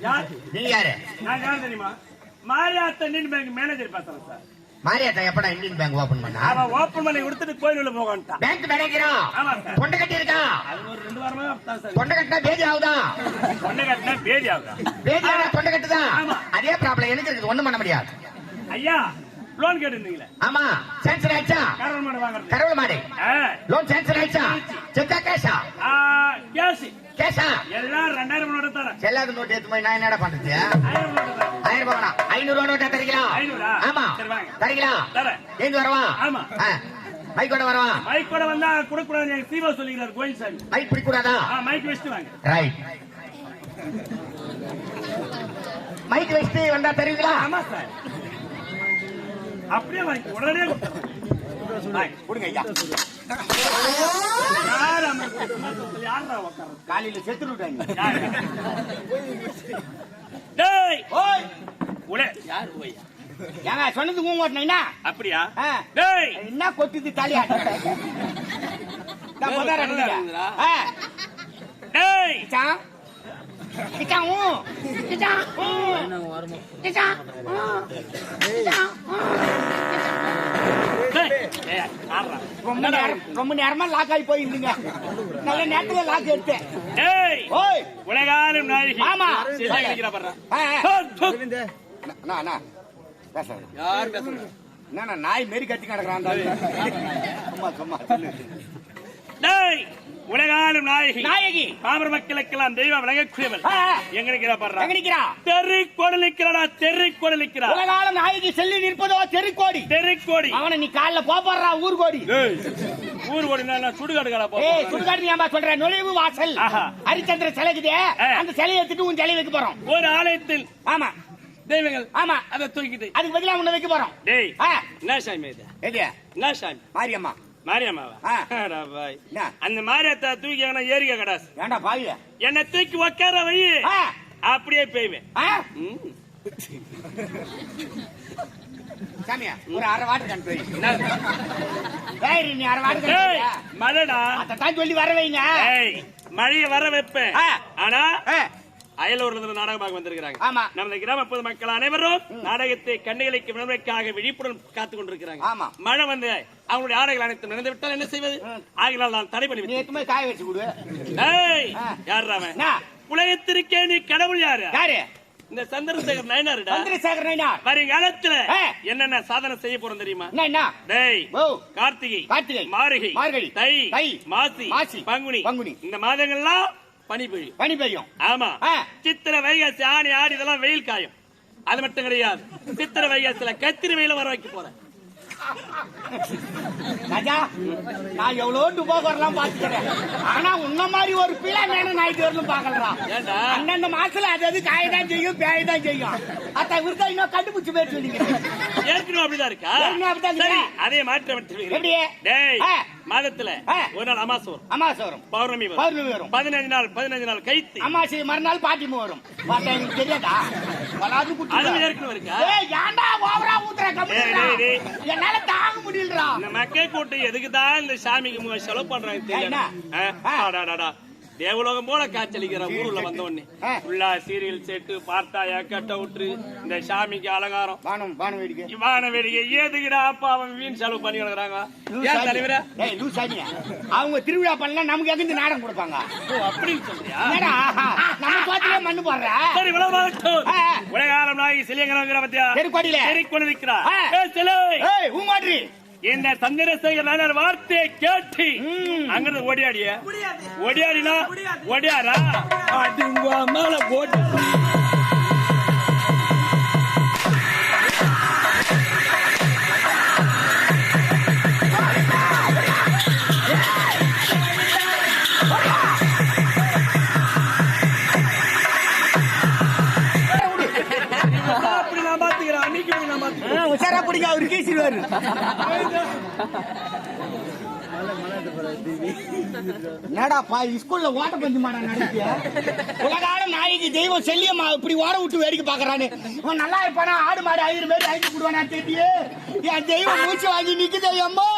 நீ யாரு? நான் யார் தெரியுமா? மாரியாத்த இந்தியன் பேங்க் மேனேஜர் பேசுறேன் சார்? மாரியாத்தா எப்படா இந்தியன் பேங்க் ஓபன் பண்ணா? அவன் ஓப்பன் பண்ணி கொடுத்துட்டு கோயில் உள்ள போகன்ட்டான் பேங்க் மேனேஜரா ஆமா சார். கொண்ட கட்டி இருக்கா அது ஒரு ரெண்டு வாரமா சார். கொண்ட கட்டினா பேதி ஆகுதா? கொண்டை கட்டினா பேதி ஆகுதா? பேதி ஆனா. அதே ப்ராப்ளம் எனக்கு இருக்குது. ஒண்ணும் பண்ண முடியாது. ஐயா லோன் கேட்டிருந்தீங்களே? ஆமா. சான்சர் ஆயிடுச்சா? கரவன் மாடு வாங்குறது. கரவல் மாடு. லோன் சான்சர் ஆயிடுச்சா? செக்கா கேஷா ஆ, கேஷா எல்லாம் ரெண்டாயிரம் நோட்டு தரேன். செல்லாத நோட்டு எடுத்து போய் நான் என்னடா பண்றது? ஆயிரம் ரூபாய் வேணாம் ஐநூறு ரூபா நோட்டா தரீங்களா? ஆமா. தரீங்களா. ஏந்து வரவா? ஆமா. மைக்கோட வரவா? மைக் கூட வந்தா கொடுக்கூடாது எங்க சீவா சொல்லிக்கிறார் கோயில் சாமி மைக் பிடிக்க கூடாதா மைக் வச்சுட்டு வாங்க. ரைட் மைக் வச்சுட்டு வந்தா தருவீங்களா? ஆமா சார். அப்படியே உடனே கொடுங்க ஐயா. காலையில செத்து விட்டாங்க ஏங்க சொன்னது ஊங்க ஓட்டினீங்கன்னா அப்படியா? என்ன கொட்டுது தலையா நான் ரொம்ப நேரம் ரொம்ப நேரமா லாக் ஆகி போயிருந்தீங்க. நல்ல நேரத்துல லாக் எடுத்தேன். உலகாலும் ஆமா. அண்ணா, பேசாத. என்னண்ணா, நாய் மாரி கத்தி கிடக்குறான். சும்மா சும்மா சொல்லு. டேய் உலகாலும் நாயகி. நாயகி. பாமர மக்களுக்கெல்லாம் தெய்வம் விளங்கக்கூடியவள். எங்க நிக்கிறா பாடுறா? எங்க நிக்கிறா தெரு கொடலிக்கிறாடா தெரு கொடலிக்கிறா உலகாலம் நாயகி செல்லி நிற்பதோ தெருக்கோடி? தெருக்கோடி. அவனை நீ காலைல போடுறா ஊர்கோடி. ஏய், ஊர் கோடி நான் சுடுகாடுகளா போ சுடுகாடு நீ சொல்ற? நுழைவு வாசல். ஹரிச்சந்திர சிலைக்குதே. அந்த சிலையை எடுத்துட்டு உன் சிலை வைக்க போறோம். ஒரு ஆலயத்தில் ஆமா. தெய்வங்கள் ஆமா. அதை தூக்கிட்டு. அதுக்கு பதிலா உன்னை வைக்க போறோம். டேய் என்ன சாமி இது? என்ன சாமி? மாரியம்மா. என்ன? அந்த மாரியத்தை தூக்கி எங்கன்னா ஏரிக்க கடாசு? ஏண்டா பாவிய என்னை தூக்கி உக்கார வை. அப்படியே பெய்வேன். சாமியா ஒரு அரை வாட்டு கண் போய். நீ அரை வாட்டு மழைடா அதான் சொல்லி வர வைங்க. மழைய வர வைப்பேன். ஆனா அயலூர்ல இருந்து வந்திருக்கிறாங்க. ஆமா. நமது கிராம பொதுமக்கள் அனைவரும் நாடகத்தை கண்ணுகளுக்கு விளம்பரக்காக விழிப்புடன் காத்துக் கொண்டிருக்கிறாங்க. ஆமா. மழை வந்து அவங்களுடைய ஆடைகள் அனைத்தும் நடந்து விட்டால் என்ன செய்வது? ம். ஆகினால் நான் தடை பண்ணி. எத்துமே காய வச்சு கொடு. யார் என்ன? உலகத்திற்கே நீ கடவுள் யாரு? யாரு? இந்த சந்திரசேகர் நயனாருடா. சந்திரசேகர் நைனா வருங்காலத்துல. என்னென்ன சாதனை செய்ய போறோம் தெரியுமா? என்ன டேய் கார்த்திகை கார்த்திகை, மார்கழி மார்கழி, தை தை, மாசி மாசி, பங்குனி. பங்குனி. இந்த மாதங்கள்லாம் பனி பெய்யும். பனி பெய்யும். ஆமா. சித்திர வைகாசி ஆணி ஆடி இதெல்லாம் வெயில் காயும். அது மட்டும் கிடையாது. சித்திர வைகாசில கத்திரி வெயில வர வைக்க போறேன். ராஜா நான் எவ்வளவு டுபாக்கர்லாம் பாத்துக்கிறேன் ஆனா உன்ன மாதிரி ஒரு பிள்ளை மேன நாய்க்கு வரலும் பாக்கலடா ஏண்டா? அந்தந்த மாசத்துல அது அது காயதான் செய்யும் பேயதான் செய்யும் அத்த விருதா இன்னும் கண்டுபிடிச்சு பேர் சொல்லிங்க ஏற்கனவே அப்படிதான் இருக்கா அப்படிதான்? அதே மாற்றம் எடுத்துக்கிறேன். எப்படி? டேய் ஆ. மாதத்துல. ஒரு நாள் அமாசை வரும் அமாசை வரும் பௌர்ணமி வரும் பௌர்ணமி வரும் பதினஞ்சு நாள் பதினஞ்சு நாள் கைத்து அமாசை மறுநாள் பாட்டிமு வரும் பார்த்தா எனக்கு தெரியாதா வளாது அதுவும் குட்டி ஏற்கனவே இருக்கா? ஏய் ஏன்டா ஓவரா ஊத்துற? கம்முடா டேய், டேய், என்னால தாங்க முடியலடா. இந்த மக்கள் கூட்டம் எதுக்கு தான் இந்த சாமிக்கு செலவு பண்றாங்க தெரியல என்ன? ஆ? ஆ. அடாடாடா. தேவலோகம் போல காய்ச்சலிக்கிற ஊருல வந்த உடனே. ஃபுல்லா சீரியல் செட்டு பார்த்தாயா கட்ட விட்டு இந்த சாமிக்கு அலங்காரம். பானம் பானம் வேடிக்கை. இவான வேடிக்கை. ஏதுக்குடா அப்பா அவன் வீண் செலவு பண்ணி கிடக்குறாங்க? ஏன் தலைவரா. அவங்க திருவிழா பண்ணலாம் நமக்கு எங்க நாடகம் கொடுப்பாங்க? அப்படின்னு சொல்றியா? தோட்டத்திலே மண்ணு போடுற? சரி ஆ. உலகாலம் நாயகி சிலியங்கரம் பத்தியா? சிலை. ஊமாட்ரி இந்த சந்திரசேகர் வார்த்தையை கேட்டு. அங்கிருந்து ஓடியாடிய. ஓடியாடினா? ஓடியாரா அதுங்க மேல ஓடி. பாரு என்னடா பா ஸ்கூல்ல ஓட்ட பஞ்சு நடத்திய உலகால தெய்வம் செல்லியம்மா இப்படி ஓட விட்டு வேடிக்கை பாக்குறானு இவன் நல்லா இருப்பானா? ஆடு மாடு ஐந்து பேர் ஐந்து விடுவானா தெரியே என் தெய்வம் மூச்சு வாங்கி நிக்குதே அம்மா.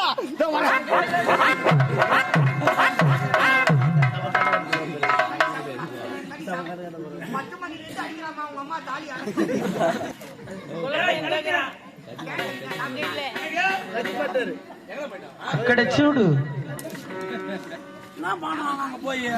உங்க அம்மா தாலி ஏய், நடக்கிறான். అక్కడ చూడు పోయి